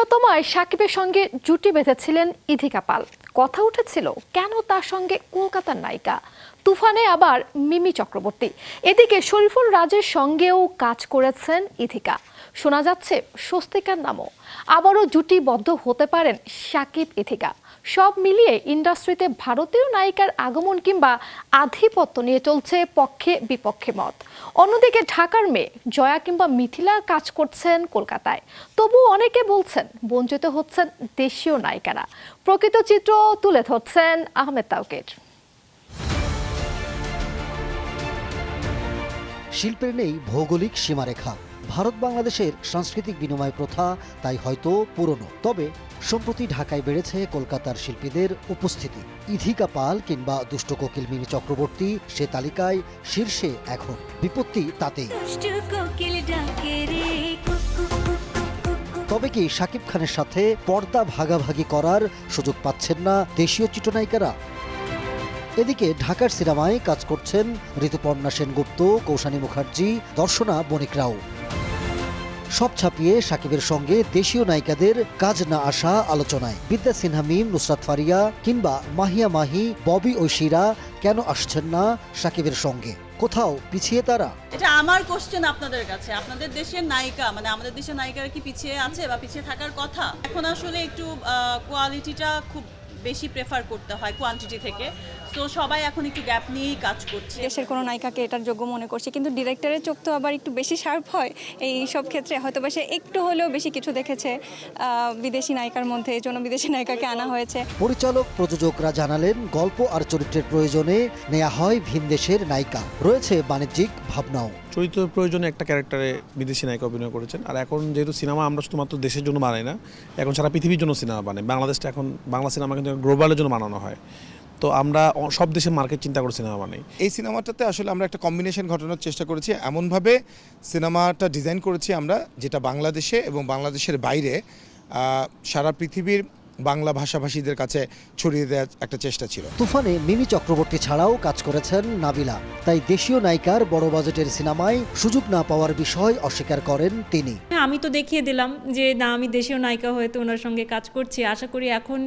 প্রিয়তমায় সাকিবের সঙ্গে জুটি বেঁধেছিলেন ইধিকা পাল। কথা উঠেছিল, কেন তার সঙ্গে কলকাতার নায়িকা? তুফানে আবার মিমি চক্রবর্তী। এদিকে শরীফুল রাজের সঙ্গেও কাজ করেছেন ইথিকা শোনা যাচ্ছে, স্বস্তিকার নামও। আবারও জুটিবদ্ধ হতে পারেন সাকিব ইথিকা সব মিলিয়ে ইন্ডাস্ট্রিতে ভারতীয় নায়িকার আগমন কিংবা আধিপত্য নিয়ে চলছে পক্ষে বিপক্ষে মত। অন্যদিকে ঢাকার মেয়ে জয়া কিংবা মিথিলা কাজ করছেন কলকাতায়। তবু অনেকে বলছেন, বঞ্চিত হচ্ছেন দেশীয় নায়িকারা। প্রকৃত চিত্র তুলে ধরছেন আহমেদ তাওকের। শিল্পের নেই ভৌগোলিক সীমারেখা। ভারত বাংলাদেশের সাংস্কৃতিক বিনিময় প্রথা তাই হয়তো পুরনো। তবে সম্প্রতি ঢাকায় বেড়েছে কলকাতার শিল্পীদের উপস্থিতি। ইধিকা পাল কিংবা দুষ্ট কোকিল মিমি চক্রবর্তী সে তালিকায় শীর্ষে এখন। বিপত্তি তাতেই। তবে কি শাকিব খানের সাথে পর্দা ভাগাভাগি করার সুযোগ পাচ্ছেন না দেশীয় চিত্রনায়িকারা? এদিকে ঢাকার সিনেমায় কাজ করছেন ঋতুপর্ণা সেনগুপ্ত কৌশানী মুখার্জি দর্শনা বণিকরাও সব ছাপিয়ে সাকিবের সঙ্গে দেশীয় নায়িকাদের কাজ না আসা আলোচনায়। বিদ্যা সিনহা, মিম, নুসরাত ফারিয়া কিংবা মাহিয়া মাহি, ববি ঐশীরা কেন আসছেন না সাকিবের সঙ্গে? কোথাও পিছিয়ে তারা? এটা আমার কোশ্চেন আপনাদের কাছে। আপনাদের দেশের নায়িকা মানে আমাদের দেশের নায়িকারা কি পিছিয়ে আছে বা পিছিয়ে থাকার কথা? এখন আসলে একটু কোয়ালিটিটা খুব বেশি প্রেফার করতে হয় কোয়ান্টিটি থেকে। তো সবাই এখন একটু গ্যাপ নিয়েই কাজ করছে। দেশের কোনো নায়িকাকে এটার যোগ্য মনে করছে কিন্তু ডিরেক্টরের চোখ তো আবার একটু বেশি শার্প হয়। এই সব ক্ষেত্রে হয়তো বা সে একটু হলেও বেশি কিছু দেখেছে বিদেশি নায়িকার মধ্যে এই জন্য বিদেশি নায়িকাকে আনা হয়েছে। পরিচালক প্রযোজকরা জানালেন গল্প আর চরিত্রের প্রয়োজনে নেওয়া হয় ভিন দেশের নায়িকা। রয়েছে বাণিজ্যিক ভাবনাও। চরিত্র প্রয়োজনে একটা ক্যারেক্টারে বিদেশি নায়িকা অভিনয় করেছেন। আর এখন যেহেতু সিনেমা আমরা শুধুমাত্র দেশের জন্য বানাই না, এখন সারা পৃথিবীর জন্য সিনেমা বানাই। বাংলাদেশটা এখন, বাংলা সিনেমা কিন্তু গ্লোবালের জন্য বানানো হয়। তো আমরা সব দেশের মার্কেট চিন্তা করে সিনেমা বানাই। এই সিনেমাটাতে আসলে আমরা একটা কম্বিনেশন ঘটানোর চেষ্টা করেছি। এমনভাবে সিনেমাটা ডিজাইন করেছি আমরা, যেটা বাংলাদেশে এবং বাংলাদেশের বাইরে সারা পৃথিবীর বাংলা ভাষাভাষীদের কাছে ছড়িয়ে দেওয়ার একটা চেষ্টা ছিল। তুফানে মিমি চক্রবর্তী ছাড়াও কাজ করেছেন নাবিলা। তাই দেশীয় নায়িকার বড় বাজেটের সিনেমায় সুযোগ না পাওয়ার বিষয় অস্বীকার করেন তিনি। আমি তো দেখিয়ে দিলাম যে না আমি দেশীয় নায়িকা হয়ে তো ওনার সঙ্গে কাজ করছি। আশা করি এখন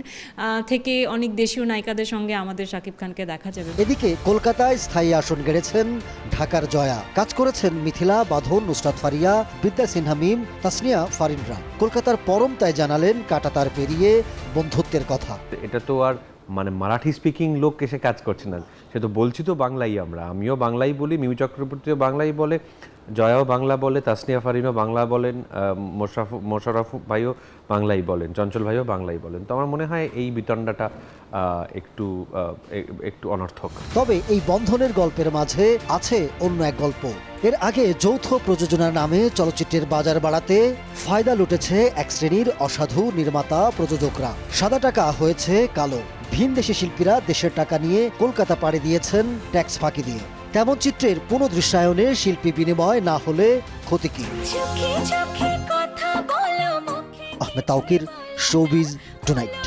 থেকে অনেক দেশীয় নায়িকাদের সঙ্গে আমাদের শাকিব খানকে দেখা যাবে। এদিকে কলকাতায় স্থায়ী আসন গেড়েছেন ঢাকার জয়া। কাজ করেছেন মিথিলা বাঁধন নুসরাত ফারিয়া বিদ্যা সিনহা মিম তাসনিয়া ফারিনরা। কলকাতার পরম তাই জানালেন কাটাতার পেরিয়ে বন্ধুত্বের কথা। এটা তো আর মানে মারাঠি স্পিকিং লোক এসে কাজ করছে না। সে তো বলছি তো বাংলাই আমরা। আমিও বাংলাই বলি, মিমি চক্রবর্তীও বাংলাই বলে, জয়াও বাংলা বলে, তাসনিয়া ফারিনও বাংলা বলেন মোশারফ মোশারফ ভাইও বাংলাই বলেন, চঞ্চল ভাইও বাংলাই বলেন। তো আমার মনে হয় এই বিতণ্ডাটা একটু একটু অনর্থক। তবে এই বন্ধনের গল্পের মাঝে আছে অন্য এক গল্প। এর আগে যৌথ প্রযোজনার নামে চলচ্চিত্রের বাজার বাড়াতে ফায়দা লুটেছে এক শ্রেণির অসাধু নির্মাতা প্রযোজকরা। সাদা টাকা হয়েছে কালো। ভিন দেশে শিল্পীরা দেশের টাকা নিয়ে কলকাতা পাড়ে দিয়েছেন ট্যাক্স ফাঁকি দিয়ে। তেমন চিত্রের পুনঃদৃশ্যায়নে শিল্পী বিনিময় না হলে ক্ষতি কি? Ahmed Tauquir showbiz tonight.